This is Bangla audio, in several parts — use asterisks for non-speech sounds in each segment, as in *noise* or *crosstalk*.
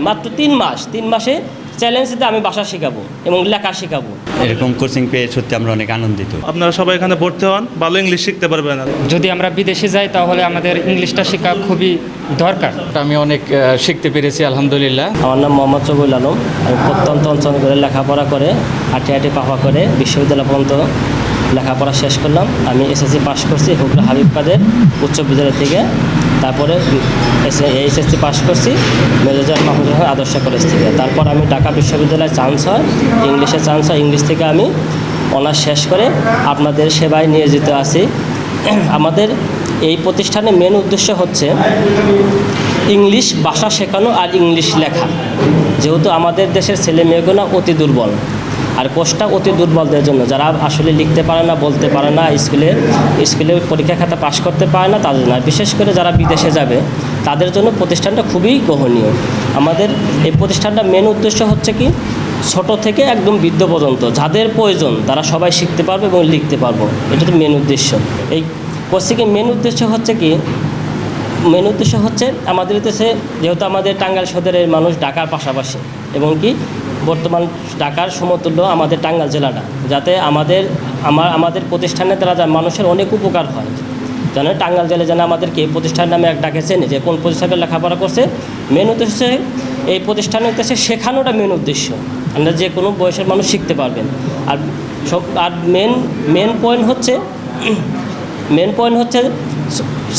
মাত্র তিন মাস তিন মাসে চ্যালেঞ্জে আমি ভাষা শেখাবো এবং লেখা শেখাবো। এরকম কোচিং পেয়ে সত্যি আমরা অনেক আনন্দিত। আপনারা সবাই এখানে ভর্তি হন ভালো ইংলিশ শিখতে পারবেন যদি আমরা বিদেশে যাই তাহলে আমাদের ইংলিশটা শেখা খুবই দরকার। আমি অনেক শিখতে পেরেছি আলহামদুলিল্লাহ। আমার নাম মোহাম্মদ চবুল আলম। আমি প্রত্যন্ত অঞ্চল করে লেখাপড়া করে হাঁটি হাঁটি পাপা করে বিশ্ববিদ্যালয় পর্যন্ত লেখাপড়া শেষ করলাম। আমি এসএসসি পাস করছি হুগলা হাবিব কাদের উচ্চ বিদ্যালয় থেকে। তারপরে এইচএসসি পাস করছি মেজর মাহমুদ রহমান আদর্শ কলেজ থেকে। তারপর আমি ঢাকা বিশ্ববিদ্যালয়ে চান্স হয় ইংলিশে চান্স হয় ইংলিশ থেকে আমি অনার্স শেষ করে আপনাদের সেবায় নিয়োজিত আছি। আমাদের এই প্রতিষ্ঠানের মেন উদ্দেশ্য হচ্ছে ইংলিশ ভাষা শেখানো আর ইংলিশ লেখা। যেহেতু আমাদের দেশের ছেলে মেয়েগুলো অতি দুর্বল আর কোর্সটা অতি দুর্বলদের জন্য। যারা আসলে লিখতে পারে না, বলতে পারে না, স্কুলে স্কুলে পরীক্ষা খাতা পাশ করতে পারে না, তাদের আর বিশেষ করে যারা বিদেশে যাবে, তাদের জন্য প্রতিষ্ঠানটা খুবই গ্রহণীয় আমাদের এই প্রতিষ্ঠানটা মেন উদ্দেশ্য হচ্ছে কি? ছোট থেকে একদম বৃদ্ধ পর্যন্ত, যাদের প্রয়োজন, তারা সবাই শিখতে পারবে এবং লিখতে পারব। এটা তো মেন উদ্দেশ্য। এই কোর্সিকে মেন উদ্দেশ্য হচ্ছে কি? মেন উদ্দেশ্য হচ্ছে, আমাদের দেশে যেহেতু আমাদের টাঙ্গাইল সদরের মানুষ ঢাকার পাশাপাশি, এবং কি? বর্তমান ঢাকার সমতুল্য আমাদের টাঙ্গাল জেলাটা, যাতে আমাদের, আমার, আমাদের প্রতিষ্ঠানের দ্বারা যা মানুষের অনেক উপকার হয়। যেন টাঙ্গাল জেলে যেন আমাদেরকে এই প্রতিষ্ঠান নামে এক ডাকে চেনে যে কোন প্রতিষ্ঠানে লেখাপড়া করছে। মেন উদ্দেশ্য এই প্রতিষ্ঠানের কাছে শেখানোটা মেন উদ্দেশ্য। আমরা যে কোনো বয়সের মানুষ শিখতে পারবেন। আর সব, আর মেন মেন পয়েন্ট হচ্ছে, মেন পয়েন্ট হচ্ছে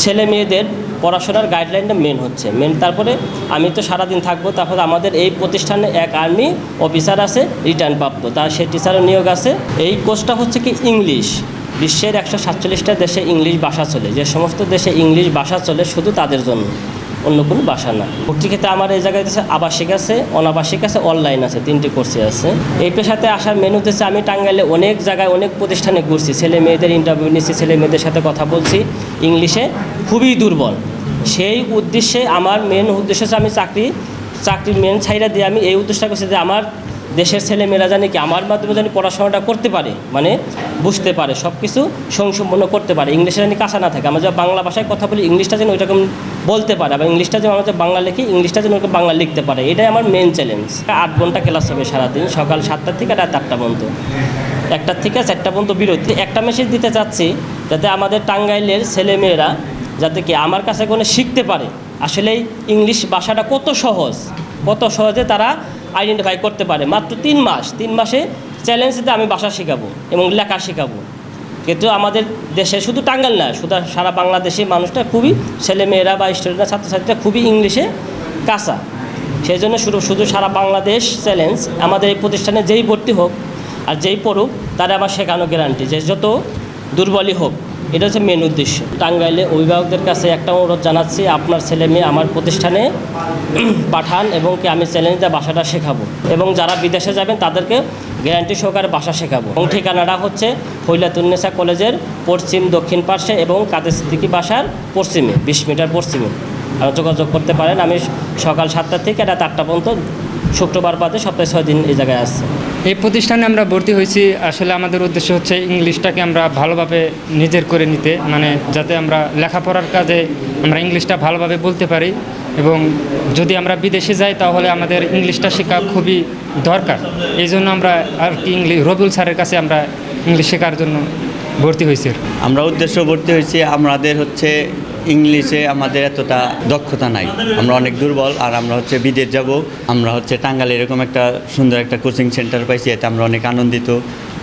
ছেলে মেয়েদের পড়াশোনার গাইডলাইনটা মেন হচ্ছে। মেন তারপরে আমি তো সারাদিন থাকব, তারপরে আমাদের এই প্রতিষ্ঠানে এক আর্মি অফিসার আছে রিটার্ন প্রাপ্ত তার সেই টিচারের নিয়োগ আছে। এই কোর্সটা হচ্ছে কি ইংলিশ বিশ্বের একশো সাতচল্লিশটা দেশে ইংলিশ ভাষা চলে। যে সমস্ত দেশে ইংলিশ ভাষা চলে, শুধু তাদের জন্য। অন্য কোনো ভাষা না। ভর্তি ক্ষেত্রে আমার এই জায়গায় আছে আবাসিক আছে, অনাবাসিক আছে অনলাইন আছে, তিনটি কোর্সে আছে। এই পেশাতে আসার মেনু হচ্ছে আমি টাঙ্গাইলে অনেক জায়গায় অনেক প্রতিষ্ঠানে ঘুরছি। ছেলে মেয়েদের ইন্টারভিউ নিচ্ছি, ছেলে মেয়েদের সাথে কথা বলছি। ইংলিশে খুবই দুর্বল। সেই উদ্দেশ্যে আমার মেন উদ্দেশ্য হচ্ছে আমি চাকরি, চাকরির মেন ছাইরা দিয়ে আমি এই উদ্দেশ্যটা করছি যে আমার দেশের ছেলে মেয়েরা জানি কি, আমার মাধ্যমে জানি পড়াশোনাটা করতে পারে মানে বুঝতে পারে সব কিছু সংসম্পন্ন করতে পারে। ইংলিশে জানি কাঁচা না থাকে, আমরা যা বাংলা ভাষায় কথা বলি, ইংলিশটা যেন ওইরকম বলতে পারে, আবার ইংলিশটা যেন আমরা বাংলা লিখি, ইংলিশটা যেন ওরকম বাংলা লিখতে পারে। এটাই আমার মেন চ্যালেঞ্জ আট ঘণ্টা ক্লাস হবে সারাদিন, সকাল সাতটা থেকে রাত আটটা পর্যন্ত। একটার থেকে চারটা পর্যন্ত বিরতি। একটা মেসেজ দিতে চাচ্ছি, যাতে আমাদের টাঙ্গাইলের ছেলে মেয়েরা যাতে কি আমার কাছে কোনো শিখতে পারে। আসলে ইংলিশ ভাষাটা কত সহজ, কত সহজে তারা আইডেন্টিফাই করতে পারে। মাত্র তিন মাস, তিন মাসে চ্যালেঞ্জে আমি ভাষা শেখাবো এবং লেখা শেখাবো। কিন্তু আমাদের দেশে শুধু টাঙ্গাইল না শুধু সারা বাংলাদেশে মানুষটা খুবই ছেলে মেয়েরা বা স্টুডেন্টরা ছাত্রছাত্রীরা খুবই ইংলিশে কাঁচা। সেই জন্য শুধু শুধু সারা বাংলাদেশ চ্যালেঞ্জ আমাদের এই প্রতিষ্ঠানে যেই ভর্তি হোক আর যেই পড়ুক, তারা আমার শেখানো গ্যারান্টি যে যত দুর্বলই হোক এটা হচ্ছে মেন উদ্দেশ্য। টাঙ্গাইলে অভিভাবকদের কাছে একটা অনুরোধ জানাচ্ছি, আপনার ছেলে মেয়ে আমার প্রতিষ্ঠানে *clears throat* পাঠান এবং কি আমি চ্যালেঞ্জ দিয়ে ভাষাটা শেখাবো এবং যারা বিদেশে যাবেন তাদেরকে গ্যারান্টি সহকারে বাসা শেখাবো। এবং ঠিকানাটা হচ্ছে ফৈলাতুন্নেসা কলেজের পশ্চিম দক্ষিণ পার্শ্বে এবং কাদের সিদ্দিকি বাসার পশ্চিমে, বিশ মিটার পশ্চিমে। আর যোগাযোগ করতে পারেন। আমি সকাল সাতটা থেকে রাত আটটা পর্যন্ত শুক্রবার বাদে সপ্তাহে ছয় দিন এই জায়গায় আসছি। এই প্রতিষ্ঠানে আমরা ভর্তি হয়েছি। আসলে আমাদের উদ্দেশ্য হচ্ছে ইংলিশটাকে আমরা ভালোভাবে নিজের করে নিতে মানে যাতে আমরা লেখাপড়ার কাজে আমরা ইংলিশটা ভালোভাবে বলতে পারি এবং যদি আমরা বিদেশে যাই তাহলে আমাদের ইংলিশটা শেখা খুবই দরকার। এই জন্য আমরা আর কি ইংলিশ রবিউল স্যারের কাছে আমরা ইংলিশ শেখার জন্য ভর্তি হয়েছি। আমরা উদ্দেশ্য ভর্তি হয়েছি। আমাদের হচ্ছে ইংলিশে আমাদের এতটা দক্ষতা নাই। আমরা অনেক দুর্বল, আর আমরা হচ্ছে বিদেশ যাব। আমরা হচ্ছে টাঙ্গালে এরকম একটা সুন্দর একটা কোচিং সেন্টার পাইছি, এতে আমরা অনেক আনন্দিত।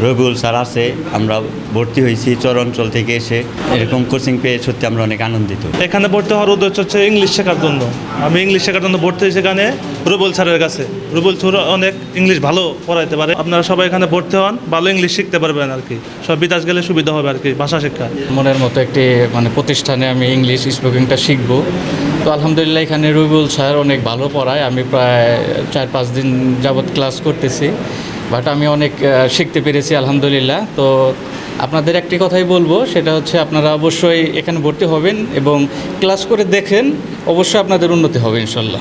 রবিউল স্যার আছে, আমরা ভর্তি হয়েছি চর অঞ্চল থেকে এসে। এরকম কোচিং পেয়ে সত্যি আমরা অনেক আনন্দিত। এখানে ভর্তি হওয়ার উদ্দেশ্য হচ্ছে ইংলিশ শেখার জন্য। আমি ইংলিশ শেখার জন্য ভর্তি হয়েছি এখানে। রুবুল স্যারের কাছে। রুবুল স্যার অনেক ইংলিশ ভালো পড়াইতে পারে। আপনারা সবাই এখানে ভর্তি হন, ভালো ইংলিশ শিখতে পারবেন আর কি। সব বিদেশ গেলে সুবিধা হবে আর কি, ভাষা শিক্ষা। মনের মতো একটি মানে প্রতিষ্ঠানে আমি ইংলিশ স্পোকিংটা শিখব। তো আলহামদুলিল্লাহ এখানে রবিউল স্যার অনেক ভালো পড়ায়। আমি প্রায় চার পাঁচ দিন যাবৎ ক্লাস করতেছি। বাট আমি অনেক শিখতে পেরেছি, আলহামদুলিল্লাহ। তো আপনাদের একটি কথাই বলব, সেটা হচ্ছে আপনারা অবশ্যই এখানে ভর্তি হবেন এবং ক্লাস করে দেখেন, অবশ্যই আপনাদের উন্নতি হবে, ইনশাল্লাহ।